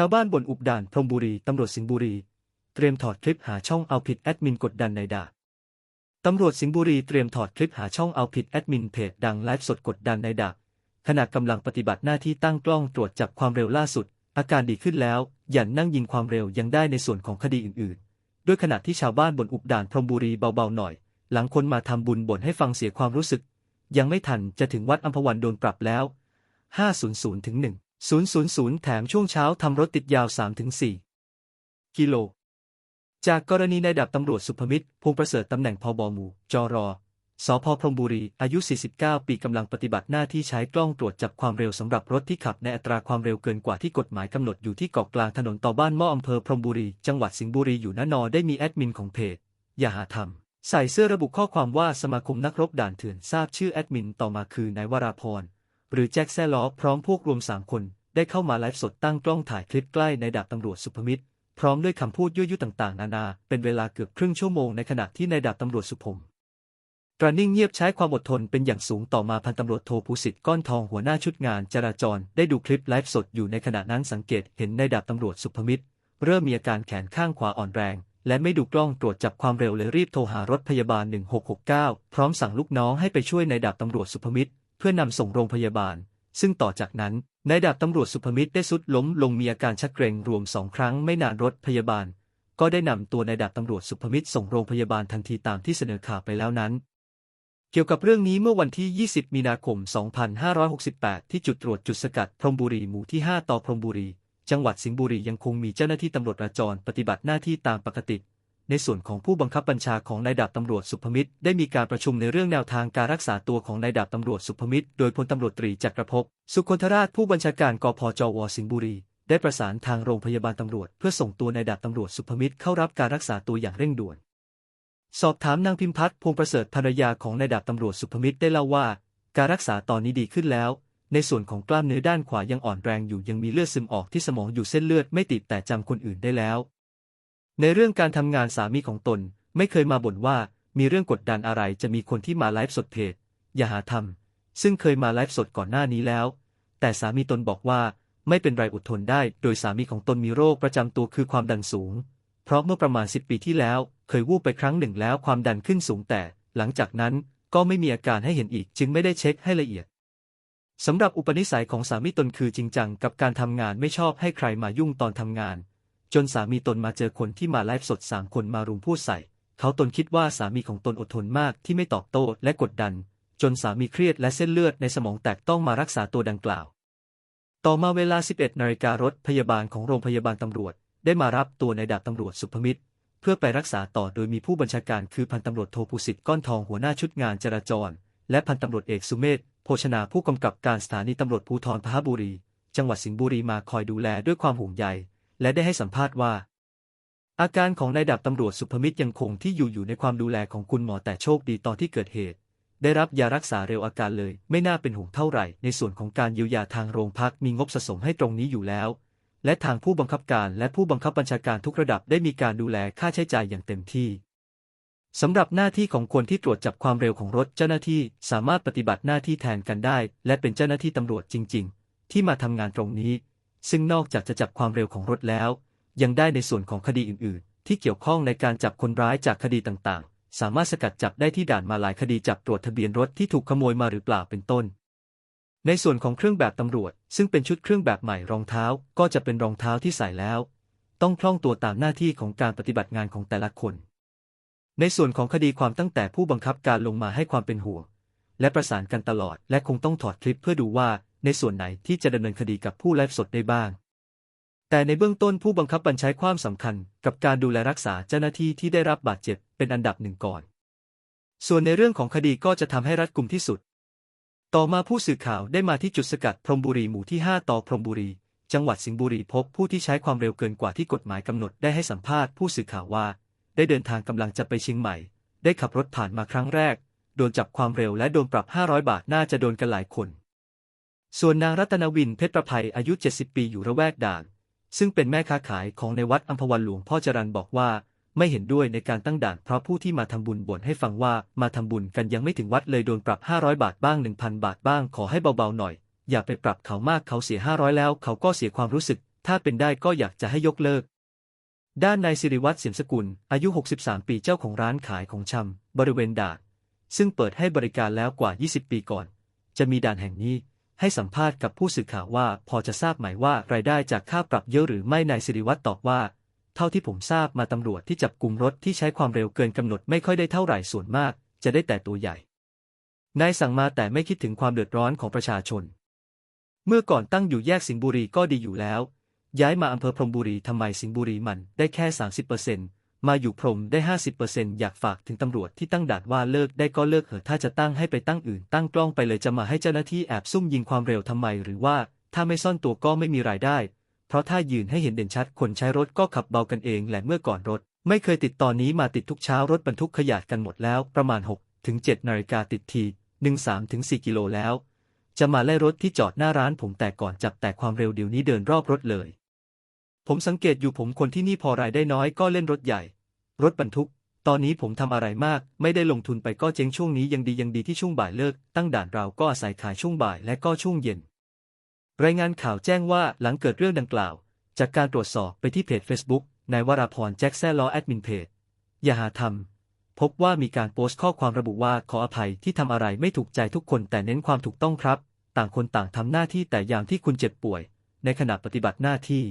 ชาวบ้านบนอุบด่านพรมบุรีตำรวจสิงห์บุรี เตรียมถอดคลิปหาช่องเอาผิดแอดมินกดดันในดาตำรวจสิงห์บุรีเตรียมถอดคลิปหาช่องเอาผิดแอดมินเพจดังไลฟ์สดกดดันในดาขณะกำลังปฏิบัติหน้าที่ตั้งกล้องตรวจจับความเร็วล่าสุด อาการดีขึ้นแล้วหยันนั่งยิงความเร็วยังได้ในส่วนของคดีอื่นๆ ด้วยขณะที่ชาวบ้านบนอุบด่านพรมบุรีเบาๆหน่อย หลังคนมาทำบุญบ่นให้ฟังเสียความรู้สึก ยังไม่ทันจะถึงวัดอัมพวันโดนปรับแล้ว 500ถึง1 000 แถมช่วงเช้าทำรถติดยาว 3-4 กิโล จากกรณีนายดับตำรวจสุภมิตรพงประเสริฐตำแหน่งพบหมู่ จรสพพรมบุรี อายุ 49 ปีกำลังปฏิบัติหน้าที่ใช้กล้องตรวจจับความเร็วสำหรับรถที่ขับในอัตราความเร็วเกินกว่าที่กฎหมายกำหนดอยู่ที่เกาะกลางถนนต่อบ้านม้ออำเภอพรมบุรี จังหวัดสิงห์บุรีอยู่นนอได้มีแอดมินของเพจ อย่าหาทำใส่เสื้อระบุข้อความว่าสมาคมนักรบด่านเถื่อนทราบชื่อแอดมินต่อมาคือนายวราพร หรือแจ็คแซ่ล้อพร้อมพวกรวมสามคน ได้เข้ามาไลฟ์สดตั้งกล้องถ่ายคลิปใกล้ในดาบตำรวจสุภมิตร พร้อมด้วยคำพูดยั่วยุต่างๆ นานา เป็นเวลาเกือบครึ่งชั่วโมงในขณะที่นายดาบตำรวจสุพมกระนิ่งเงียบใช้ความอดทนเป็นอย่างสูงต่อมาพันตำรวจโทภูสิทธิ์ก้อนทองหัวหน้าชุดงานจราจร ได้ดูคลิปไลฟ์สดอยู่ในขณะนั้นสังเกตเห็นนายดาบตำรวจสุภมิตร เริ่มมีอาการแขนข้างขวาอ่อนแรง และไม่ดูกล้องตรวจจับความเร็วเลยรีบโทรหารถพยาบาล 1669 พร้อมสั่งลูกน้องให้ไปช่วยนายดาบตำรวจสุภมิตร เพื่อนำส่งโรงพยาบาล ซึ่งต่อจากนั้นนายดาบตำรวจสุภมิตรได้สุดล้มลงมีอาการชักเกร็งรวมสองครั้งไม่นานรถพยาบาล ก็ได้นำตัวนายดาบตำรวจสุภมิตรส่งโรงพยาบาลทันทีตามที่เสนอข่าวไปแล้วนั้น เกี่ยวกับเรื่องนี้เมื่อวันที่ 20 มีนาคม 2568 ที่จุดตรวจจุดสกัดพรมบุรีหมู่ที่ 5 ต่อพรมบุรี จังหวัดสิงห์บุรียังคงมีเจ้าหน้าที่ตำรวจราจรปฏิบัติหน้าที่ตามปกติ ในส่วนของผู้บังคับบัญชาของนายดาบตำรวจสุภมิตรได้มีการประชุมในเรื่องแนวทางการรักษาตัวของนายดาบตำรวจสุภมิตรโดยพลตำรวจตรีจักรภพสุคนธราชผู้บัญชาการกพจวสิงห์บุรี ได้ประสานทางโรงพยาบาลตำรวจ เพื่อส่งตัวนายดาบตำรวจสุภมิตรเข้ารับการรักษาตัวอย่างเร่งด่วน สอบถามนางพิมพัฒน์พงประเสริฐภรรยาของนายดาบตำรวจสุภมิตรได้เล่าว่า การรักษาตอนนี้ดีขึ้นแล้ว ในส่วนของกล้ามเนื้อด้านขวายังอ่อนแรงอยู่ยังมีเลือดซึมออกที่สมองอยู่เส้นเลือดไม่ติดแต่จำคนอื่นได้แล้ว ในเรื่องการทำงานสามีของตนไม่เคยมาบ่นว่ามีเรื่องกดดันอะไรจะมีคนที่มาไลฟ์สดเพจอย่าหาทำซึ่งเคยมาไลฟ์สดก่อนหน้านี้แล้ว แต่สามีตนบอกว่าไม่เป็นไรอดทนได้ โดยสามีของตนมีโรคประจำตัวคือความดันสูง เพราะเมื่อประมาณ 10 ปีที่แล้ว เคยวูบไปครั้งหนึ่งแล้วความดันขึ้นสูงแต่ หลังจากนั้นก็ไม่มีอาการให้เห็นอีก จึงไม่ได้เช็คให้ละเอียดสำหรับอุปนิสัยของสามีตนคือจริงจังกับการทำงานไม่ชอบให้ใครมายุ่งตอนทำงาน จนสามีตนมาเจอคนที่มาไลฟ์สดสามคนมารุมพูดใส่ เขาตนคิดว่าสามีของตนอดทนมากที่ไม่ตอบโต้และกดดัน จนสามีเครียดและเส้นเลือดในสมองแตกต้องมารักษาตัวดังกล่าว ต่อมาเวลา 11นาฬิการถพยาบาลของโรงพยาบาลตำรวจ ได้มารับตัวนายดาบตำรวจสุภมิตร เพื่อไปรักษาต่อโดยมีผู้บัญชาการคือพันตำรวจโทภูสิทธิ์ก้อนทองหัวหน้าชุดงานจราจร และพันตำรวจเอกสุเมธโภชนาผู้กำกับการสถานีตำรวจภูธรพหบุรี จังหวัดสิงห์บุรีมาคอยดูแลด้วยความห่วงใย และได้ให้สัมภาษณ์ว่า อาการของนายดาบตำรวจสุภมิตรยังคงที่อยู่อยู่ในความดูแลของคุณหมอแต่โชคดีตอนที่เกิดเหตุ ได้รับยารักษาเร็วอาการเลย ไม่น่าเป็นห่วงเท่าไหร่ ในส่วนของการเยียวยาทางโรงพักมีงบสะสมให้ตรงนี้อยู่แล้ว และทางผู้บังคับการและผู้บังคับบัญชาการทุกระดับได้มีการดูแลค่าใช้จ่ายอย่างเต็มที่สำหรับหน้าที่ของคนที่ตรวจจับความเร็วของรถเจ้าหน้าที่สามารถปฏิบัติหน้าที่แทนกันได้ และเป็นเจ้าหน้าที่ตำรวจจริง ๆ ที่มาทำงานตรงนี้ ซึ่งนอกจากจะจับความเร็วของรถแล้ว ยังได้ในส่วนของคดีอื่น ๆ ที่เกี่ยวข้องในการจับคนร้ายจากคดีต่าง ๆ สามารถสกัดจับได้ที่ด่านมาหลายคดีจับตรวจทะเบียนรถที่ถูกขโมยมาหรือเปล่าเป็นต้น ในส่วนของเครื่องแบบตำรวจ ซึ่งเป็นชุดเครื่องแบบใหม่รองเท้าก็จะเป็นรองเท้าที่ใส่แล้ว ต้องคล่องตัวตามหน้าที่ของการปฏิบัติงานของแต่ละคน ในส่วนของคดีความตั้งแต่ผู้บังคับการลงมาให้ความเป็นห่วงและประสานกันตลอด และคงต้องถอดคลิปเพื่อดูว่า ในส่วนไหนที่จะดำเนินคดีกับผู้ไลฟ์สดได้บ้าง แต่ในเบื้องต้นผู้บังคับบัญชาความสำคัญ กับการดูแลรักษาเจ้าหน้าที่ที่ได้รับบาดเจ็บเป็นอันดับหนึ่งก่อน ส่วนในเรื่องของคดีก็จะทำให้รัดกุมที่สุด ต่อมาผู้สื่อข่าวได้มาที่จุดสกัดพรมบุรีหมู่ที่ 5 ต่อพรมบุรี จังหวัดสิงห์บุรีพบผู้ที่ใช้ความเร็วเกินกว่าที่กฎหมายกำหนดได้ให้สัมภาษณ์ผู้สื่อข่าวว่า ได้เดินทางกำลังจะไปเชียงใหม่ ได้ขับรถผ่านมาครั้งแรก โดนจับความเร็วและโดนปรับ 500 บาทน่าจะโดนกันหลายคน ส่วนนางรัตนวินเพชรประภัยอายุ 70 ปีอยู่ระแวกด่าน ซึ่งเป็นแม่ค้าขายของในวัดอัมพวันหลวงพ่อจรันบอกว่า ไม่เห็นด้วยในการตั้งด่านเพราะผู้ที่มาทำบุญบ่นให้ฟังว่ามาทำบุญกันยังไม่ถึงวัดเลยโดนปรับ 500 บาทบ้าง 1,000 บาทบ้างขอให้เบาๆหน่อย อย่าไปปรับเขามากเขาเสีย 500 แล้ว เขาก็เสียความรู้สึก ถ้าเป็นได้ก็อยากจะให้ยกเลิก ด้านนายสิริวัตรเสียมสกุล อายุ 63 ปีเจ้าของร้านขายของชำบริเวณด่านซึ่งเปิดให้บริการแล้วกว่า 20 ปีก่อน จะมีด่านแห่งนี้ ให้สัมภาษณ์กับผู้สื่อข่าวว่าพอจะทราบไหมว่ารายได้จากค่าปรับเยอะหรือไม่นายสิริวัตรตอบว่า เท่าที่ผมทราบมาตำรวจที่จับกลุ่มรถที่ใช้ความเร็วเกินกำหนดไม่ค่อยได้เท่าไหร่ส่วนมาก จะได้แต่ตัวใหญ่นายสั่งมาแต่ไม่คิดถึงความเดือดร้อนของประชาชน เมื่อก่อนตั้งอยู่แยกสิงห์บุรีก็ดีอยู่แล้ว ย้ายมาอำเภอพรมบุรีทำไมสิงห์บุรีมันได้แค่ 30% มาอยู่พรมได้ 50%อยากฝากถึงตำรวจที่ตั้งด่านว่าเลิกได้ก็เลิกเหอะถ้าจะตั้งให้ไปตั้งอื่น ตั้งกล้องไปเลยจะมาให้เจ้าหน้าที่แอบซุ่มยิงความเร็วทำไม หรือว่าถ้าไม่ซ่อนตัวก็ไม่มีรายได้ เพราะถ้ายืนให้เห็นเด่นชัด คนใช้รถก็ขับเบากันเองแหละเมื่อก่อนรถ ไม่เคยติดตอนนี้มาติดทุกเช้ารถบรรทุกขยะกันหมดแล้วประมาณ6ถึง7นาฬิกาติดทีหนึ่งสามถึงสี่กิโลแล้ว จะมาไล่รถที่จอดหน้าร้านผมแต่ก่อนจับแต่ความเร็วเดี๋ยวนี้เดินรอบรถเลย ผมสังเกตอยู่ผมคนที่นี่พอรายได้น้อยก็เล่นรถใหญ่ รถบรรทุก ตอนนี้ผมทำอะไรมาก ไม่ได้ลงทุนไปก็เจ๊งช่วงนี้ยังดียังดีที่ช่วงบ่ายเลิก ตั้งด่านเราก็อาศัยขายช่วงบ่ายและก็ช่วงเย็น รายงานข่าวแจ้งว่าหลังเกิดเรื่องดังกล่าว จากการตรวจสอบไปที่เพจ Facebook นายวราพรแจ็คแซ่ล้อแอดมินเพจอย่าหาทำพบว่ามีการโพสต์ข้อความระบุว่าขออภัยที่ทำอะไรไม่ถูกใจทุกคนแต่เน้นความถูกต้องครับ ต่างคนต่างทำหน้าที่แต่อย่างที่คุณเจ็บป่วย ในขณะปฏิบัติหน้าที่